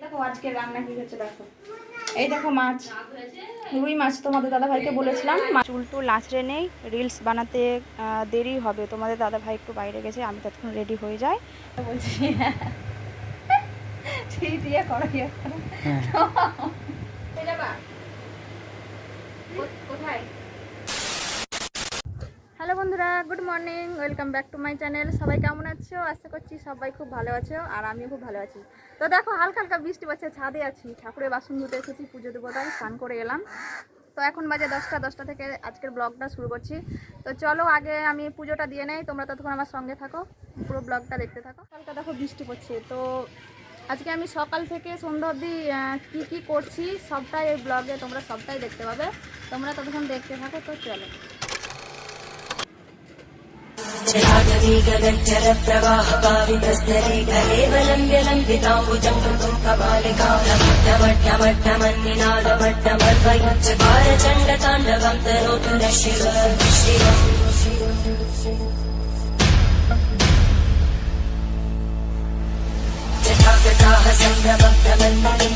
দেখো আজকে রান্না কি হচ্ছে দেখো। এই দেখো মাছ। রুই মাছ তোমাদের দাদা ভাইকে বলেছিলাম মাছ উল্টো লাচড়ে নেই। রিলস বানাতে দেরি হবে। তোমাদের দাদা ভাই একটু বাইরে গেছে। আমি ততক্ষণ রেডি হয়ে যাই। বলছি সেই দিয়ে যাবা? কো- কোথায়? বন্ধুরা good morning welcome back to my channel সবাই কেমন আছো? আশা করছি সবাই খুব ভালো আছো, আর আমিও খুব ভালো আছি। তো দেখো, হালকা হালকা বৃষ্টি পড়ছে, ছাদে আছি। ঠাকুরের বাসন ধুতে এসেছি, পুজো দেবো তাই, স্নান করে এলাম। তো এখন বাজে দশটা দশটা থেকে আজকের ব্লগটা শুরু করছি। তো চলো আগে আমি পুজোটা দিয়ে নেই, তোমরা ততক্ষণ আমার সঙ্গে থাকো, পুরো ব্লগটা দেখতে থাকো। হালকা দেখো বৃষ্টি পড়ছে, তো আজকে আমি সকাল থেকে সন্ধ্যা অবধি কী কী করছি, সবটাই এই ব্লগে তোমরা সবটাই দেখতে পাবে। তোমরা ততক্ষণ দেখতে থাকো, তো চলো। जलागवी गगच्चरप्रवाहपावितस्तरे कलेवलम्ब्य लम्बिताम्बुजं कृतं कपालिकालमट्टमट्टमट्टमर्वयुच्चकारचण्डताण्डवं तनोतु न शिव शिव जटाकटाः सम्भ्रमभ्रमन्मलिं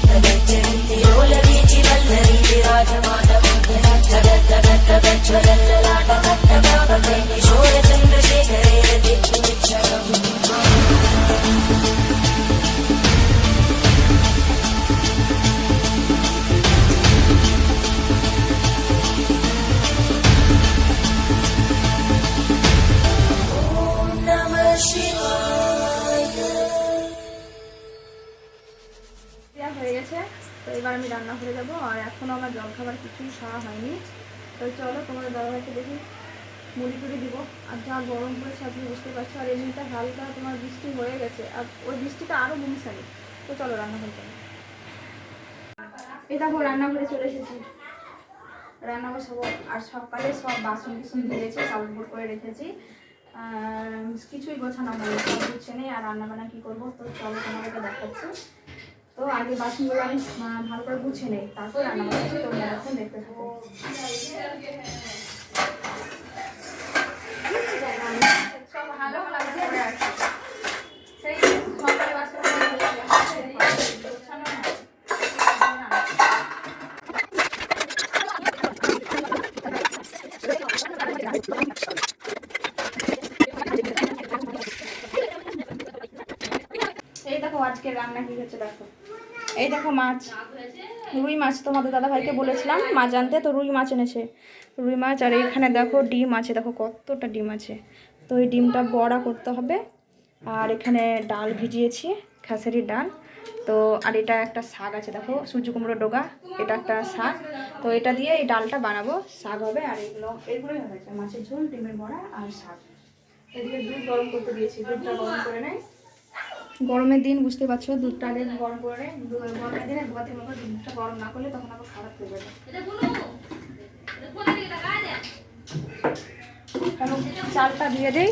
হয়ে গেছে। এবার আমি রান্না করে যাব আর এখনও আমার জল খাবার কিছুই খাওয়া হয়নি। তো চলো তোমাদের দাদাভাইকে দেখি। মুড়ি টুড়ি দিব। আর যা গরম পড়েছে, আপনি বুঝতে পারছ আর এমনিতে হালকা তোমার বৃষ্টি হয়ে গেছে। আর ওই বৃষ্টিটা আরও গুমসানি তো চলো রান্না করতে এই দেখো, রান্নাঘরে চলে এসেছি। রান্নাঘর সব, আর সকালে সব বাসন কিছু ধুয়েছি সাবুট করে রেখেছি। কিছুই গোছানো হয়নি, সব গুছে নেই। আর রান্না বান্না কী করব? তো চলো তোমাদেরকে দেখাচ্ছি। তো আগে বাসনগুলো আমি ভালো করে গুছিয়ে নেই। তারপর রান্না করছি। তোমরা এখন দেখতে থাকো সব ভালো ভালো করে রাখছি। সেই সকালে বাসনগুলো ধুয়েছি, গোছানো হয়। এই দেখো রান্না হচ্ছে দেখো। এই দেখো মাছ, রুই মাছ তোমাদের দাদা ভাইকে বলেছিলাম মাছ আনতে, তো রুই মাছ এনেছে। রুই মাছ, আর এখানে দেখো ডিম আছে, দেখো কতটা ডিম আছে। তো এই ডিমটা বড়া করতে হবে, আর এখানে ডাল ভিজিয়েছি খেসারির ডাল। তো, আর এটা একটা শাক আছে, দেখো সূর্য কুমড়ো ডোগা, এটা একটা শাক। তো এটা দিয়ে এই ডালটা বানাবো, শাক হবে, আর এগুলো, এগুলোই হয়েছে মাছের ঝোল, ডিমের বড়া আর শাক। এদিকে দুধ গরম করতে দিয়েছি, দুধটা গরম করে নেয় গরমের দিন, বুঝতে পারছ, দুধটা আগে গরম করে গরমের দিনে দুধটা গরম না করলে তখন আবার খারাপ হয়ে যাবে। কারণ চালটা দিয়ে দেই,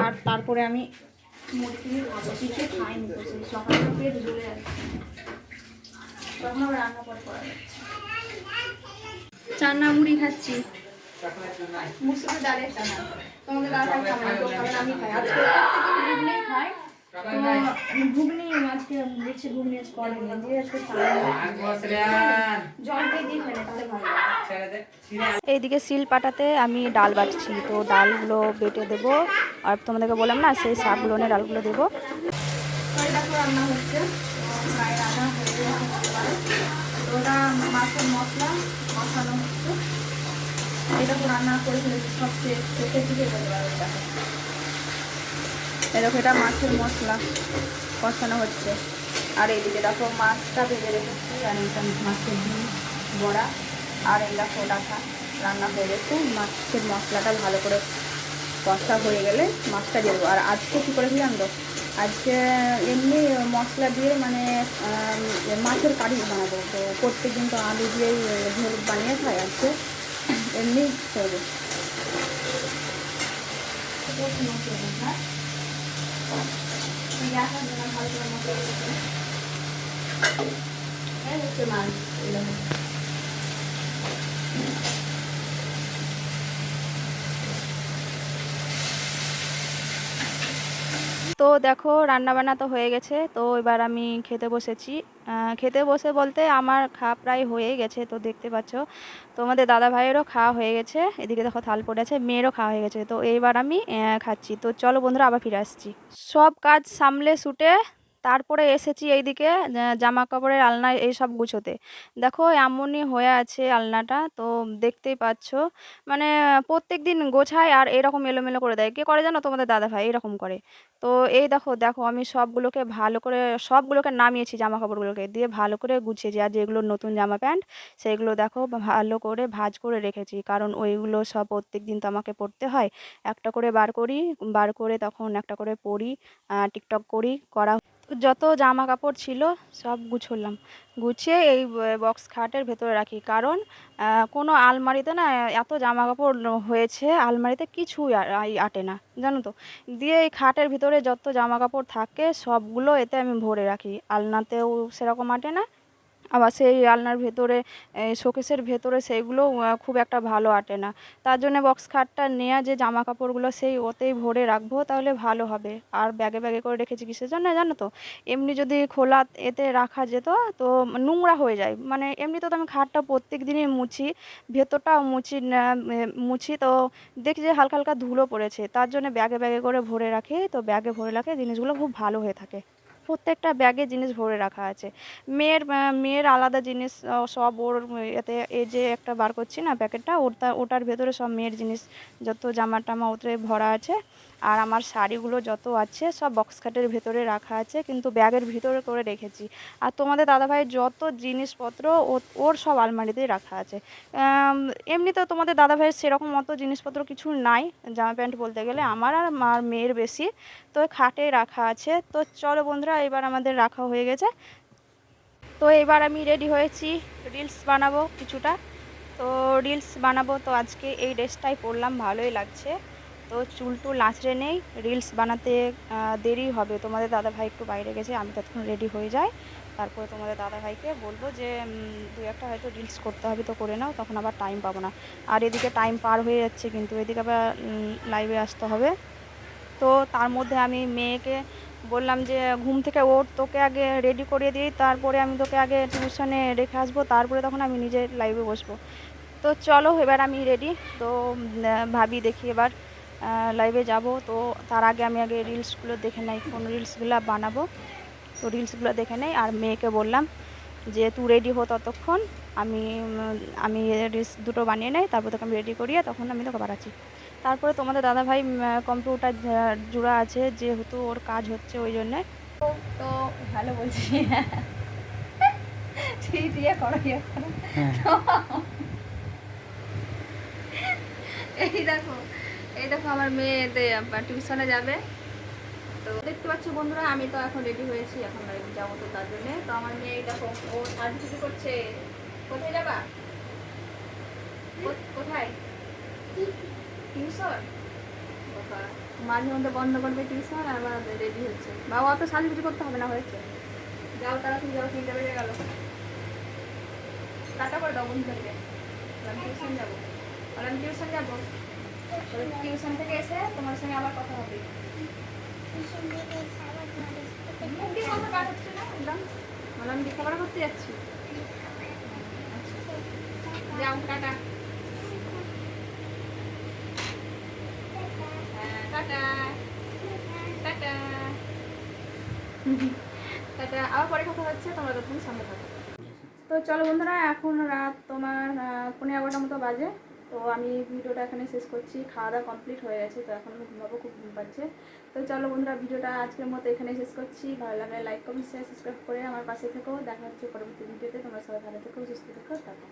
আর তারপরে আমি মুরগির কিছু খাইনি তো সকালে রান্না করে যাচ্ছে চান্না মুড়ি খাচ্ছি। মুসুরের ডালের চানা। তোমাদের আমি খাই। আজকে খাই। ঘুগনি আজকে দেখছি ঘুগনি আজকে এইদিকে শিল পাটাতে আমি ডাল বাটছি। তো ডালগুলো বেটে দেবো। আর তোমাদেরকে বললাম না সেই শাকগুলো নিয়ে ডালগুলো দেবো। রান্না হচ্ছে ওটা মাছের মশলা মশলানো হচ্ছে এটা তো রান্না করে ফেলেছি সব শেষ। শেষের দিকে বলতে পারব এটা এই দেখো, এটা মাছের মশলা কষানো হচ্ছে। আর এইদিকে দেখো, মাছটা ভেজে রেখেছি, আর এটা মাছের ডিম বড়া। আর এই দেখো ডাকা রান্না হয়ে গেছে। মাছের মশলাটা ভালো করে কষা হয়ে গেলে মাছটা দেবো। আর আজকে কী করেছি জানো তো আজকে এমনি মশলা দিয়ে মানে মাছের কারি বানাবো। তো প্রত্যেক দিন তো আলু দিয়েই ঝোল বানিয়ে খাই আজকে। এমনি করব। হ্যাঁ এই হচ্ছে মাছ তো দেখো, রান্নাবান্না তো হয়ে গেছে। তো এবার আমি খেতে বসেছি। খেতে বসে বলতে আমার খাওয়া প্রায় হয়ে গেছে, তো দেখতে পাচ্ছ। তোমাদের দাদা ভাইয়েরও খাওয়া হয়ে গেছে। এদিকে দেখো থাল পড়ে আছে, মেয়েরও খাওয়া হয়ে গেছে। তো এইবার আমি খাচ্ছি। তো চলো বন্ধুরা, আবার ফিরে আসছি। সব কাজ সামলে সুটে তারপরে এসেছি এইদিকে জামা কাপড়ের আলনা এইসব গুছোতে। দেখো এমনই হয়ে আছে আলনাটা তো দেখতেই পাচ্ছ। মানে প্রত্যেক দিন গোছায় আর এরকম এলোমেলো করে দেয়। কে করে জানো তোমাদের দাদা ভাই? এরকম করে। তো এই দেখো দেখো আমি সবগুলোকে ভালো করে সবগুলোকে নামিয়েছি জামা কাপড়গুলোকে দিয়ে ভালো করে গুছিয়েছি। আর যেগুলো নতুন জামা প্যান্ট সেগুলো দেখো ভালো করে ভাজ করে রেখেছি। কারণ ওইগুলো সব প্রত্যেক দিন তো আমাকে পরতে হয়। একটা করে বার করি বার করে তখন একটা করে আহ, টিকটক করি করা যত জামা কাপড় ছিল, সব গুছলাম। গুছিয়ে এই বক্স খাটের ভেতরে রাখি। কারণ কোনো আলমারিতে না এত জামা কাপড় হয়েছে, আলমারিতে কিছুই আটে না। জানো তো? দিয়ে এই খাটের ভিতরে যত জামা কাপড় থাকে, সবগুলো এতে আমি ভরে রাখি। আলনাতেও সেরকম আটে না আবার সেই আলনার ভেতরে শোকেসের ভেতরে সেইগুলো খুব একটা ভালো আটে না। তার জন্য বক্স খাটটা নেওয়া যে জামা কাপড়গুলো সেই ওতেই ভরে রাখব, তাহলে ভালো হবে। আর ব্যাগে ব্যাগে করে রেখেছি কিসের জন্য জানো তো? এমনি যদি খোলা এতে রাখা যেত, তো নোংরা হয়ে যায়। মানে এমনিতে তো আমি খাটটা প্রত্যেক দিনই মুছি, ভেতরটাও মুছি মুছি, তো দেখি যে হালকা হালকা ধুলো পড়েছে। তার জন্য ব্যাগে ব্যাগে করে ভরে রাখি, তো ব্যাগে ভরে রাখে, জিনিসগুলো খুব ভালো হয়ে থাকে। প্রত্যেকটা ব্যাগে জিনিস ভরে রাখা আছে। মেয়ের মেয়ের আলাদা জিনিস সব ওর এতে এই যে একটা বার করছি না প্যাকেটটা ওটা ওটার ভেতরে সব মেয়ের জিনিস, যত জামা টামা ওতে ভরা আছে। আর আমার শাড়িগুলো যত আছে সব বক্স খাটের ভেতরে রাখা আছে কিন্তু ব্যাগের ভিতরে করে রেখেছি। আর তোমাদের দাদাভাইয়ের যত জিনিসপত্র ওর সব আলমারিতেই রাখা আছে। আম, এমনিতেও তোমাদের দাদাভাইয়ের সেরকম অত জিনিসপত্র কিছু নাই জামা প্যান্ট বলতে গেলে আমার আর মার মেয়ের বেশি। তো খাটে রাখা আছে। তো চলো বন্ধুরা এবার আমাদের রাখা হয়ে গেছে। তো এবার আমি রেডি হয়েছি। রিলস বানাবো কিছুটা। তো রিলস বানাবো। তো আজকে এই ড্রেসটাই পরলাম। ভালোই লাগছে। তো চুল টুল আঁচড়ে নেই রিলস বানাতে দেরি হবে। তোমাদের দাদা ভাই একটু বাইরে গেছে, আমি ততক্ষণ রেডি হয়ে যাই। তারপরে তোমাদের দাদা ভাইকে বলব যে দু একটা হয়তো রিলস করতে হবে তো করে নাও, তখন আবার টাইম পাবো না। আর এদিকে টাইম পার হয়ে যাচ্ছে কিন্তু, এদিকে আবার লাইভে আসতে হবে। তো তার মধ্যে আমি মেয়েকে বললাম যে, ঘুম থেকে ওর তোকে আগে রেডি করিয়ে দিই, তারপরে আমি তোকে আগে টিউশনে রেখে আসব, তারপরে তখন আমি নিজে লাইভে বসবো। তো চলো, এবার আমি রেডি তো ভাবি দেখি এবার লাইভে যাব। তো তার আগে আমি আগে রিলসগুলো দেখে নেই কোন রিলসগুলো বানাবো। তো রিলসগুলো দেখে নেই আর মেয়েকে বললাম যে তুই রেডি হো ততক্ষণ। আমি আমি রিলস দুটো বানিয়ে নেই তারপর তোকে আমি রেডি করিয়ে তখন আমি তোকে বাড়াচ্ছি তারপরে তোমাদের দাদাভাই কম্পিউটার জোড়া আছে যেহেতু ওর কাজ হচ্ছে ওই জন্যে। তো ভালো বলছি। ঠিক দিয়ে করো ইয়ে করো। এই দেখো এই দেখো আমার মেয়ে টিউশনে যাবে। তো দেখতে পাচ্ছ বন্ধুরা, আমি তো এখন রেডি হয়েছি, এখন যাব তো তার জন্য। তো আমার মেয়ে দেখো, ও সাজুগুজু করছে। কোথায় যাবা? কোথায়? টিউশন? মাঝে মধ্যে বন্ধ করবে টিউশন আবার রেডি হচ্ছে। বাবা, অত সাজুগুজু করতে হবে না, হয়েছে। যাও তাড়াতাড়ি, যাও, তিনটে বেজে গেল। টাটা করে দাও বন্ধুদেরকে। আমি টিউশন যাব। আর আমি টিউশন যাব। টিউশন থেকে এসে তোমার সঙ্গে আবার কথা হবে। কথা করতে যাচ্ছি। যাও, টাটা। আবার পরে কথা হচ্ছে, তোমরা থাকো। তো চলো বন্ধুরা, এখন রাত তোমার পনেরো এগারোটার মতো বাজে। তো আমি ভিডিওটা এখানে শেষ করছি। খাওয়া দাওয়া কমপ্লিট হয়ে গেছে, তো এখন আমি ঘুমাবো, খুব ঘুম পাচ্ছে। তো চলো বন্ধুরা, ভিডিওটা আজকের মতো এখানে শেষ করছি। ভালো লাগলে লাইক কমেন্ট শেয়ার সাবস্ক্রাইব করে আমার পাশে থেকেও দেখা হচ্ছে পরবর্তী ভিডিওতে। তোমরা সবাই ভালো থেকো, সুস্থ থেকো, টাটা।